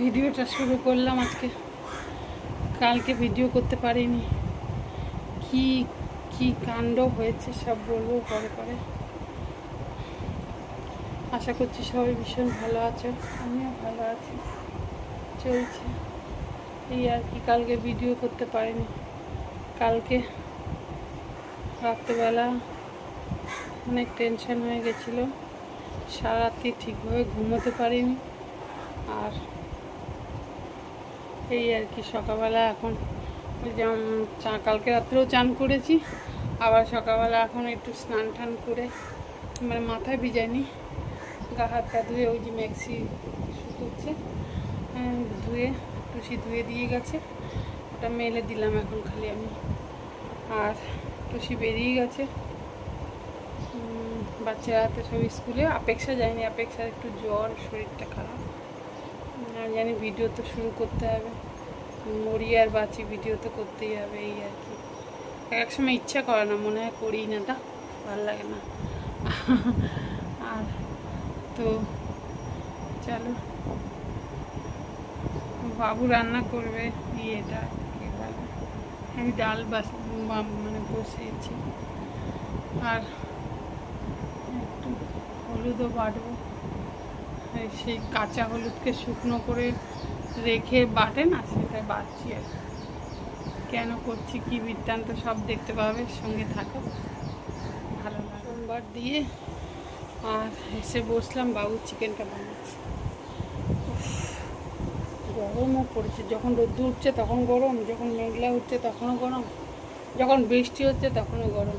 ভিডিওটা শুরু করলাম আজকে। কালকে ভিডিও করতে পারিনি। কি কি কাণ্ড হয়েছে সব বলব পরে পরে। আশা করছি সবাই ভীষণ ভালো আছো। আমিও ভালো আছি। চলছে। এই আর কি, কালকে ভিডিও করতে পারিনি। কালকে রাত্রেবেলা অনেক টেনশন হয়ে গেছিল। সারা রাত্রি ঠিকভাবে ঘুমোতে পারিনি। আর এই আর কি, সকালবেলা এখন যেমন চা, কালকে রাত্রেও চান করেছি, আবার সকালবেলা এখন একটু স্নান টান করে মানে মাথায় ভিজাইনি, গা হাত পা ধুয়ে ওই যে ম্যাক্সি শুকোচ্ছে ধুয়ে, টুসি ধুয়ে দিয়ে গেছে, ওটা মেলে দিলাম এখন খালি আমি, আর টুসি বেরিয়ে গেছে বাচ্চারা তো সব স্কুলে, অপেক্ষা যায়নি অপেক্ষার একটু জ্বর, শরীরটা খারাপ আমি জানি ভিডিও তো শুরু করতে হবে। মরি আর বাঁচি ভিডিও তো করতেই হবে, এই আর কি। এক সময় ইচ্ছা করে না, মনে হয় করি না, তা ভালো লাগে না। আর তো চলো। বাবু রান্না করবে ইয়েটা আমি ডাল বাস মানে বসিয়েছি। আর একটু হলুদও এই সেই কাঁচা হলুদকে শুকনো করে রেখে বাটে না, সেটা বাটছি আর। কেন করছি, কি বৃত্তান্ত সব দেখতে পাবে, সঙ্গে থাকো। ভালো সোমবার দিয়ে আর এসে বসলাম বাবু চিকেনটা বানাচ্ছি। গরমও পড়েছে। যখন রোদ্দুর উঠছে তখন গরম, যখন মেঘলা উঠছে তখনও গরম, যখন বৃষ্টি হচ্ছে তখনও গরম।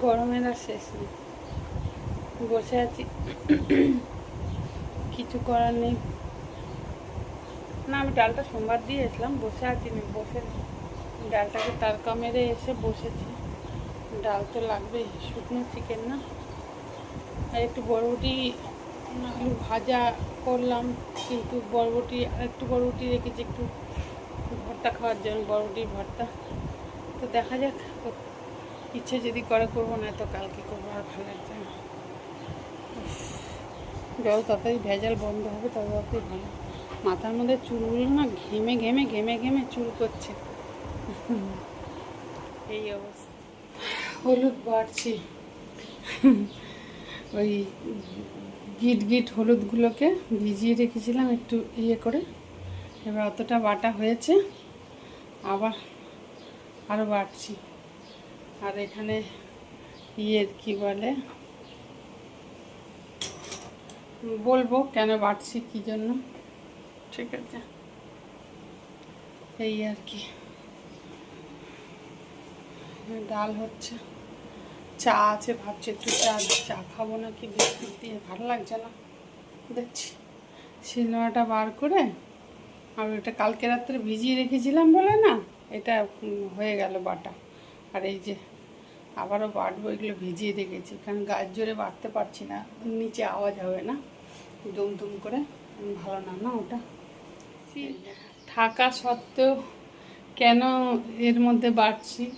গরমের আর শেষ নেই। বসে আছি। কিছু করার নেই। না, আমি ডালটা সোমবার দিয়ে এসলাম, বসে আছি না বসে ডালটাকে তারকা মেরে এসে বসেছি। ডাল তো লাগবেই, শুকনো চিকেন না। আর একটু বরবটি, আলু ভাজা করলাম, কিন্তু বরবটি আর একটু বরবটি রেখেছি, একটু ভর্তা খাওয়ার জন্য, বরবটির ভর্তা। তো দেখা যাক ইচ্ছে যদি করে করব না তো কালকে করব, আর ভালো লাগছে না। যত তাড়াতাড়ি ভেজাল বন্ধ হবে তত তাড়াতাড়ি ভালো। মাথার মধ্যে চুলগুলো না ঘেমে ঘেমে ঘেমে ঘেমে চুল করছে। এই অবস্থা। হলুদ বাড়ছি। ওই গিট গিট হলুদগুলোকে ভিজিয়ে রেখেছিলাম একটু ইয়ে করে। এবার অতটা বাটা হয়েছে, আবার আরও বাড়ছি। আর এখানে ইয়ের কি বলে? বলব কেন বাড়ছি কী জন্য? ঠিক আছে। এই আর কি। ডাল হচ্ছে। চা আছে ভাবছি একটু চা চা খাব না কি বিস্কুট দিয়ে। ভালো লাগছে না। দেখছি। শিলনোড়াটা বার করে আর এটা কালকে রাত্রে ভিজিয়ে রেখেছিলাম বলে না এটা হয়ে গেল বাটা। আর এই যে আবারও বাটবো এগুলো ভিজিয়ে রেখেছি। কারণ গাছ জোরে বাটতে পারছি না নিচে আওয়াজ হবে না। দুম দুম করে ভালো না না ওটা? থাকা সত্ত্বেও কেন এর মধ্যে বাড়ছি?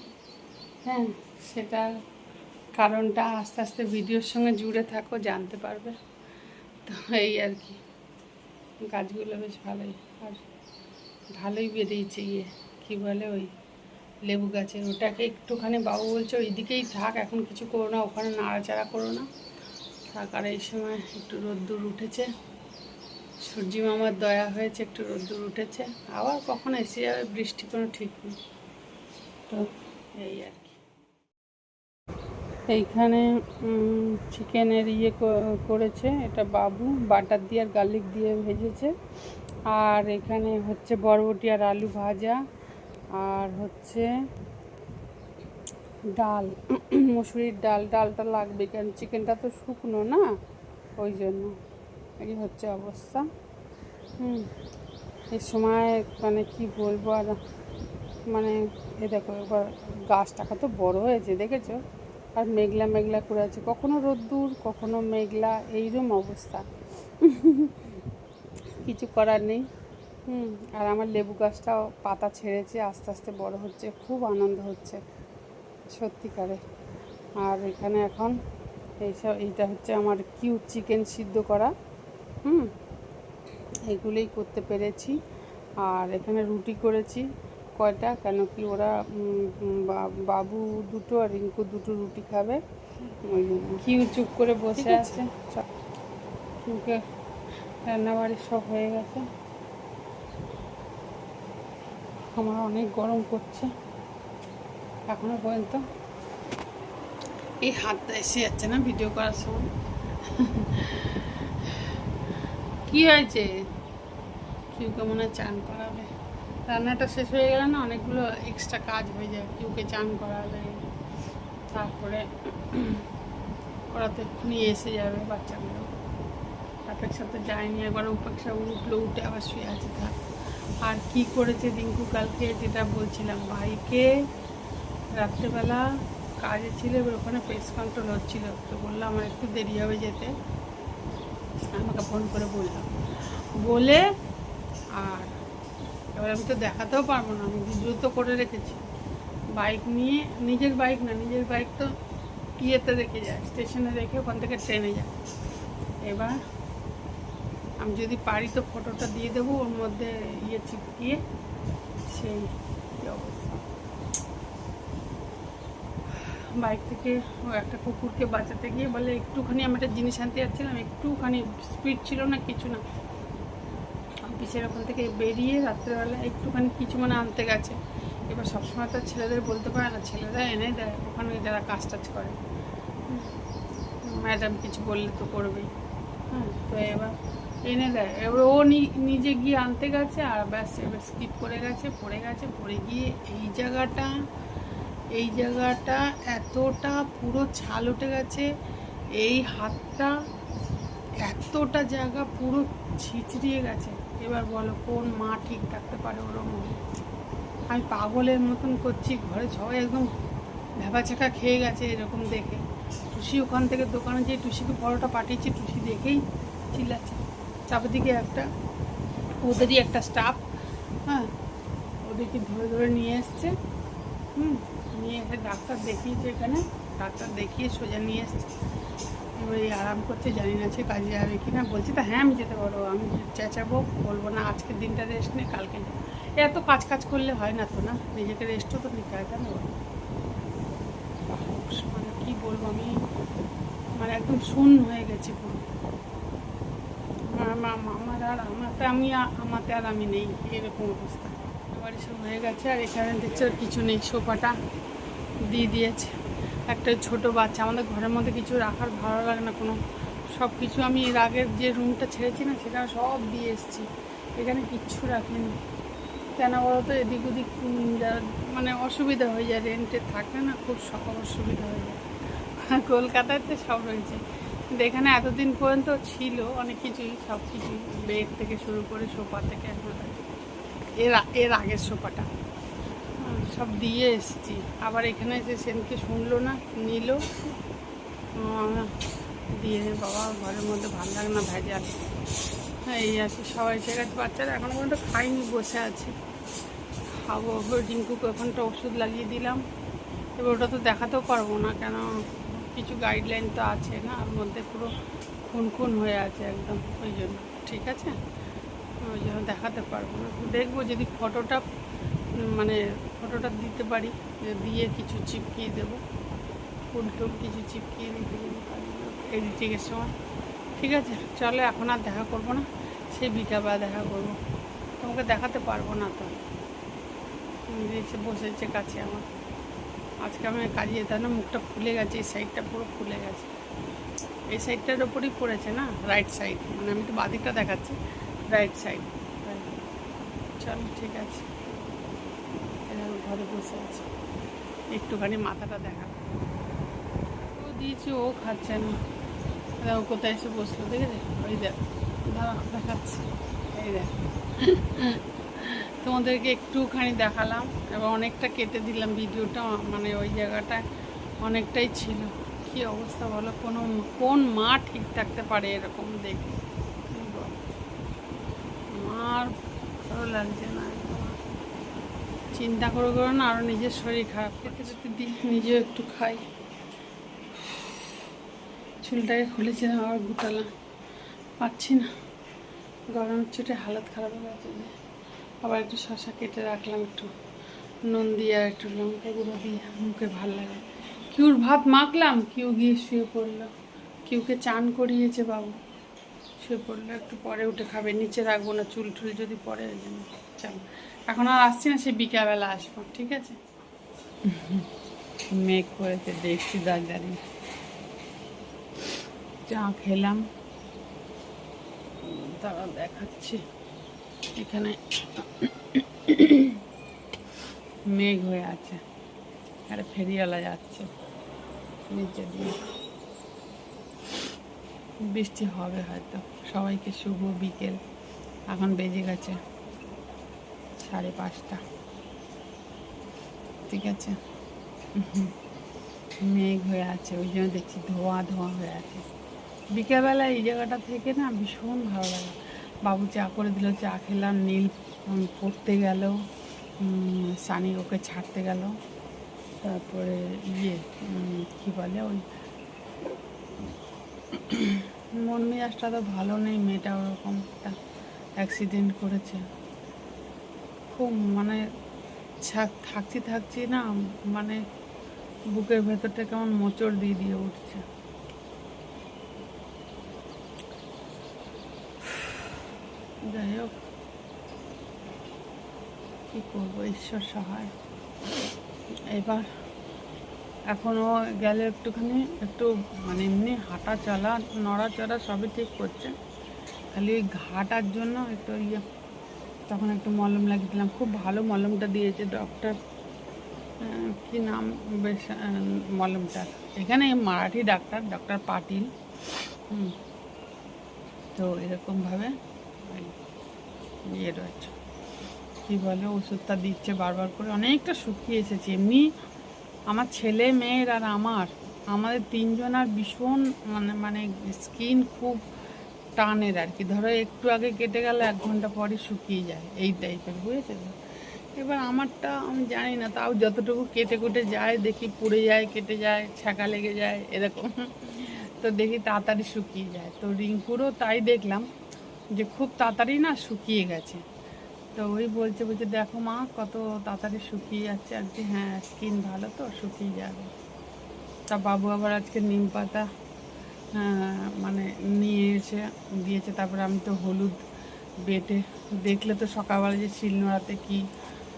হ্যাঁ। সেটা কারণটা আস্তে আস্তে ভিডিওর সঙ্গে জুড়ে থাকো জানতে পারবে। তো এই আর কি। গাছগুলো বেশ ভালোই। আর ভালোই বেরিয়েছে ইয়ে। কী বলে ওই লেবু গাছের? ওটাকে একটুখানি বাবু বলছে ওই দিকেই থাক এখন কিছু করো না ওখানে নাড়াচাড়া করো না। থাক আর এই সময় একটু রোদ্দুর উঠেছে। সূর্যি মামার দয়া হয়েছে, একটু রোদ্দুর উঠেছে। আবার কখন এসে যাবে, বৃষ্টি কোনো ঠিক নেই। তো এই আর কি। এইখানে চিকেনের ইয়ে করেছে, এটা বাবু, বাটার দিয়ে আর গার্লিক দিয়ে ভেজেছে। আর এখানে হচ্ছে বরবটি আর আলু ভাজা। আর হচ্ছে ডাল, মুসুরির ডাল, ডালটা লাগবে কারণ চিকেনটা তো শুকনো না? ওই জন্য। এই হচ্ছে অবস্থা। হুম এই সময় মানে কি বলব আর মানে এ দেখো, এবার গাছটা কত বড় হয়েছে, দেখেছ? আর মেঘলা মেঘলা করে আছে। কখনো রোদ্দুর, কখনো মেঘলা এইরকম অবস্থা। কিছু করার নেই। হুম, আর আমার লেবু গাছটাও পাতা ছেড়েছে, আস্তে আস্তে বড় হচ্ছে, খুব আনন্দ হচ্ছে। সত্যিকারে। আর এখানে এখন এইসব এইটা হচ্ছে আমার কিউট চিকেন সিদ্ধ করা। হুম? এগুলোই করতে পেরেছি। আর এখানে রুটি করেছি কয়টা? কেন কি ওরা বাবু দুটো আর রিঙ্কু দুটো রুটি খাবে। কিউ চুপ করে বসে আছে। কিউকে রান্নাবাড়ি সব হয়ে গেছে। আমার অনেক গরম করছে। এখনও পর্যন্ত। এই হাতটা এসে যাচ্ছে না ভিডিও করার সময়। কি হয়েছে? কিউকে মনে হয় চান করাবে। রান্নাটা শেষ হয়ে গেলে না অনেকগুলো এক্সট্রা কাজ হয়ে যায়, কিউকে চান করাবে। তারপরে ওরা তো এক্ষুনি এসে যাবে বাচ্চাগুলো। বাপের সাথে যায়নি, একবার উপেক্ষা উঠল, উঠে আবার শুয়ে আছে। থাক আর কি করেছে রিঙ্কু কালকে, যেটা বলছিলাম, ভাইকে রাত্রেবেলা কাজে ছিল, এবার ওখানে প্রেস কন্ট্রোল হচ্ছিল। তো বললাম আমার একটু দেরি হবে যেতে। আমাকে ফোন করে বললাম বলে, আর এবার আমি তো দেখাতেও পারব না, আমি ভিডিও তো করে রেখেছি। বাইক নিয়ে, নিজের বাইক না, নিজের বাইক তো ইয়েতে রেখে যায় স্টেশনে রেখে ওখান থেকে ট্রেনে যায়। এবার আমি যদি পারি তো ফটোটা দিয়ে দেবো, ওর মধ্যে ইয়ে চিপকিয়ে সেই কি অবস্থা বাইক থেকে একটা কুকুরকে বাঁচাতে গিয়ে বলে, একটুখানি আমি একটা জিনিস আনতে যাচ্ছিলাম, একটুখানি স্পিড ছিল না, কিছু না। অফিসের ওখান থেকে বেরিয়ে রাত্রেবেলা একটুখানি কিছু মানে আনতে গেছে। এবার সবসময় তো ছেলেদের বলতে পারে না, ছেলেরা এনে দেয়, ওখানে যারা কাজ টাজ করে। ম্যাডাম কিছু বললে তো করবেই হ্যাঁ তো এবার এনে দেয়। এবার ও নিজে গিয়ে আনতে গেছে, আর ব্যাস, এবার স্কিপ করে গেছে, পড়ে গেছে, পড়ে গিয়ে এই জায়গাটা এই জায়গাটা এতটা পুরো ছাল উঠে গেছে, এই হাতটা এতটা জায়গা পুরো ছিচড়িয়ে গেছে। এবার বলো, কোন মা ঠিক থাকতে পারে ওরকম আমি পাগলের মতন করছি, ঘরে সবাই একদম ভেবাচাকা খেয়ে গেছে এরকম দেখে। টুসি ওখান থেকে দোকানে যে টুসিকে পরোটা পাঠিয়েছি, টুসি দেখেই চিল্লাচ্ছে। চারিদিকে একটা, ওদেরই একটা স্টাফ হ্যাঁ ওদেরকে ধরে ধরে নিয়ে এসছে। হুম। নিয়ে এসে ডাক্তার দেখিয়েছে এখানে। ডাক্তার দেখিয়ে সোজা নিয়ে এসছে। এবার আরাম করছে, জানি না সে কাজে যাবে কি না বলছি, তো হ্যাঁ আমি যেতে পারব। আমি চেঁচাবো, বলব না আজকের দিনটা রেস্ট নে, কালকে এত কাজ কাজ করলে হয় না তো না? নিজেকে রেস্টও তো নিতে হয়, কেন? মানে কী বলব আমি? মানে একদম শূন্য হয়ে গেছি পুরো। আমার আর আমার আর আমাতে আমি আ- আমাতে আর আমি নেই, এরকম অবস্থা। বাড়ি সব হয়ে গেছে, আর এখানে দেখছ আর কিছু নেই, সোফাটা দিয়ে দিয়েছে। একটা ছোট বাচ্চা, আমাদের ঘরের মধ্যে কিছু রাখার ভালো লাগে না কোনো। সব কিছু আমি এর আগের যে রুমটা ছেড়েছি না, সেটা সব দিয়ে এসেছি। এখানে কিচ্ছু রাখিনি। কেন বলো তো, এদিক ওদিক মানে অসুবিধা হয়ে যায় রেন্টে থাকলে না খুব সব অসুবিধা হয়ে যায়। কলকাতায় তো সব রয়েছে। কিন্তু এখানে এতদিন পর্যন্ত ছিল অনেক কিছুই সব কিছুই বেড থেকে শুরু করে সোফা থেকে এখন এর এর আগের সোফাটা। সব দিয়ে এসেছি। আবার এখানে যে সেনকে শুনলো না, নিল। দিয়ে বাবা, ঘরের মধ্যে ভালো লাগে না, ভেজাল। হ্যাঁ এই আছে, সবাই ঠিক গেছে, বাচ্চারা এখনও পর্যন্ত খাইনি বসে আছে। খাব রিঙ্কুকে ওখানটা ওষুধ লাগিয়ে দিলাম। এবার ওটা তো দেখাতেও পারব না, কেন কিছু গাইডলাইন তো আছে না, ওর মধ্যে পুরো খুন খুন হয়ে আছে একদম, ওই জন্য। ঠিক আছে? ওই জন্য দেখাতে পারব না। দেখব যদি ফটোটা মানে ফটোটা দিতে পারি দিয়ে কিছু চিপকিয়ে দেবো। ফুল টুল কিছু চিপকিয়ে দিতে যদি পারি এডিটিংয়ের সময়। ঠিক আছে, চলো এখন আর দেখা করব না, সেই বিকালবেলা দেখা করব। তোমাকে দেখাতে পারব না তো। এসে বসেছে কাছে আমার। আজকে আমি কাজে যেতাম না, মুখটা ফুলে গেছে, এই সাইডটা পুরো ফুলে গেছে। এই সাইডটার ওপরই পড়েছে না রাইট সাইড মানে আমি তো বাদিকটা দেখাচ্ছি। রাইট সাইড চল, ঠিক আছে। ঘরে বসে আছে। একটুখানি মাথাটা দেখা। ও দিয়েছি, ও খাচ্ছে না। দাও কোথায় এসে বসল, দেখেছে? ওই দেখ, দাঁড়া, দেখাচ্ছি। এই দেখ। তোমাদেরকে একটুখানি দেখালাম এবং অনেকটা কেটে দিলাম ভিডিওটা মানে ওই জায়গাটা অনেকটাই ছিল। কি অবস্থা বলো? কোনো, কোন মা ঠিক থাকতে পারে এরকম দেখে? আমার ভালো লাগছে না। চিন্তা করে করে না আরও নিজের শরীর খারাপ খেতে খেতে দিই, নিজেও একটু খাই। চুলটাকে খুলেছিলাম আবার গুটালাম। পাচ্ছি না। গরমের চোটে হালত খারাপ হয়ে গেছে। আবার একটু শশা কেটে রাখলাম, একটু নুন দিয়ে আর একটু লঙ্কা গুঁড়ো দিয়ে। মুখে ভালো লাগে কিউর ভাত মাখলাম, কিউ গিয়ে শুয়ে পড়ল। কিউকে চান করিয়েছে বাবু। শুয়ে পড়ল একটু পরে উঠে খাবে। নিচে রাখব না, চুল টুল যদি পরে ওই জন্য এখন আর আসছি না, সে বিকালবেলা আসব, ঠিক আছে? মেঘ করেছে, দেখছি দাঁড়িয়ে। চা খেলাম। তারা দেখাচ্ছি। এখানে মেঘ হয়ে আছে। আর ফেরিওয়ালা যাচ্ছে। নিচে দিয়ে। বৃষ্টি হবে হয়তো। সবাইকে শুভ বিকেল। এখন বেজে গেছে সাড়ে পাঁচটা। ঠিক আছে? মেঘ হয়ে আছে, ওই জন্য দেখছি ধোঁয়া ধোঁয়া হয়ে আছে। বিকেলবেলা এই জায়গাটা থেকে না ভীষণ ভালো লাগে। বাবু চা করে দিল, চা খেলাম, নীল পড়তে গেল সানি ওকে ছাড়তে গেল। তারপরে ইয়ে কী বলে ওই মন মেজাজটা তো ভালো নেই মেয়েটা ওরকম একটা অ্যাক্সিডেন্ট করেছে। খুব মানে থাকছি থাকছি না মানে বুকের ভেতরটা কেমন মোচড় দিয়ে দিয়ে উঠছে। যাই হোক, কী করব, ঈশ্বর সহায়। এবার এখনও গেলে একটুখানি, একটু মানে এমনি হাঁটা চলা নড়াচড়া সবই ঠিক করছে। খালি ওই ঘাটার জন্য একটু ইয়ে তখন একটু মলম লাগিয়ে দিলাম খুব ভালো মলমটা দিয়েছে ডক্টর কি নাম বেশ মলমটার এখানে মারাঠি ডাক্তার ডক্টর পাটিল। তো এরকমভাবে ইয়ে রয়েছে। কী বলে, ওষুধটা দিচ্ছে বারবার করে। অনেকটা শুকিয়ে এসেছে। এমনি আমার ছেলে, মেয়ের আর আমার, আমাদের তিনজনার ভীষণ মানে মানে স্কিন খুব টানের আর কি। ধরো একটু আগে কেটে গেলে, এক ঘণ্টা পরে শুকিয়ে যায়, এই টাইপের বুঝেছ? এবার আমারটা আমি জানি না, তাও যতটুকু কেটে কুটে যায়, দেখি পুড়ে যায়, কেটে যায় ছাকা লেগে যায়, এরকম। তো দেখি তাড়াতাড়ি শুকিয়ে যায়। তো রিঙ্কুরও তাই দেখলাম যে খুব তাড়াতাড়ি না শুকিয়ে গেছে। তো ওই বলছে বলছে, দেখো মা, কত তাড়াতাড়ি শুকিয়ে যাচ্ছে। আর কি হ্যাঁ স্কিন ভালো তো, শুকিয়ে যাবে। তা বাবু আবার আজকে নিম পাতা মানে নিয়ে এসে দিয়েছে। তারপরে আমি তো হলুদ বেটে, দেখলে তো সকালবেলা যে শিলনোড়াতে কি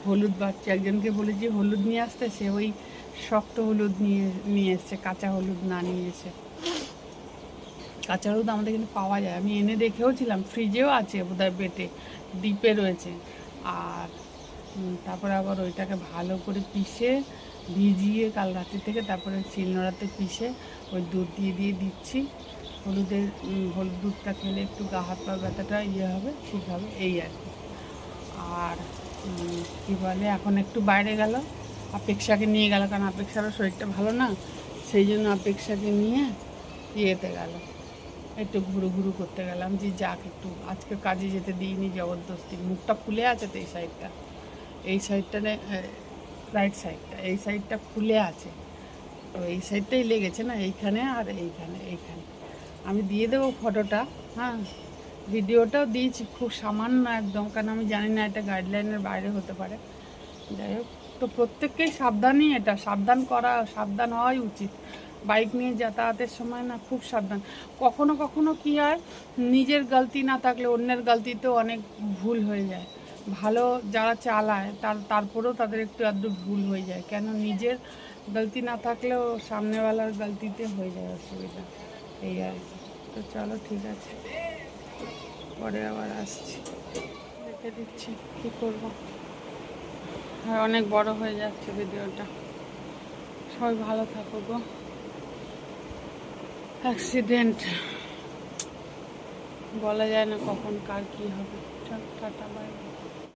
হলুদ বাড়ছে। একজনকে বলেছি, হলুদ নিয়ে আসতে? সে ওই শক্ত হলুদ নিয়ে নিয়ে এসছে, কাঁচা হলুদ না নিয়ে এসে। কাঁচা হলুদ আমাদের কিন্তু পাওয়া যায়। আমি এনে দেখেও ছিলাম ফ্রিজেও আছে বোধহয় বেটে। ডিপে রয়েছে। আর তারপরে আবার ওইটাকে ভালো করে পিষে, ভিজিয়ে কাল রাত্রি থেকে তারপরে শিলনোড়াতে পিষে ওই দুধ দিয়ে দিয়ে দিচ্ছি। হলুদের হলুদ দুধটা খেলে একটু গা হাত পা ব্যথাটা ইয়ে হবে, ঠিক হবে, এই আর কি। আর কি বলে, এখন একটু বাইরে গেল আপেক্ষাকে নিয়ে গেল, কারণ আপেক্ষারও শরীরটা ভালো না, সেই জন্য আপেক্ষাকে নিয়ে ইয়েতে গেল। একটু ঘুরু ঘুরু করতে গেলাম যে যাক একটু আজকে কাজে যেতে দিইনি জবরদস্তি মুখটা খুলে আছে তো এই সাইডটা এই সাইডটা রাইট সাইডটা এই সাইডটা খুলে আছে। তো এই সাইডটাই লেগেছে না, এইখানে আর এইখানে এইখানে। আমি দিয়ে দেবো ফটোটা হ্যাঁ। ভিডিওটাও দিয়েছি, খুব সামান্য একদম, কারণ আমি জানি না এটা গাইডলাইনের বাইরে হতে পারে। যাই হোক, তো প্রত্যেককেই সাবধানই এটা, সাবধান করা, সাবধান হওয়াই উচিত। বাইক নিয়ে যাতায়াতের সময় না খুব সাবধান। কখনো কখনো কি হয়, নিজের গলতি না থাকলে অন্যের গলতিতেও অনেক ভুল হয়ে যায়। ভালো যারা চালায়, তার, তারপরেও তাদের একটু আধটু ভুল হয়ে যায়। কেন নিজের গলতি না থাকলেও সামনেওয়ালার গলতিতে হয়ে যায় অসুবিধা। এই আর তো চলো ঠিক আছে। পরে আবার আসছি। দেখে দিচ্ছি। কী করব? হ্যাঁ অনেক বড় হয়ে যাচ্ছে ভিডিওটা। সবাই ভালো থাকো গো। অ্যাক্সিডেন্ট বলা যায় না কখন কার কী হবে। Tata bye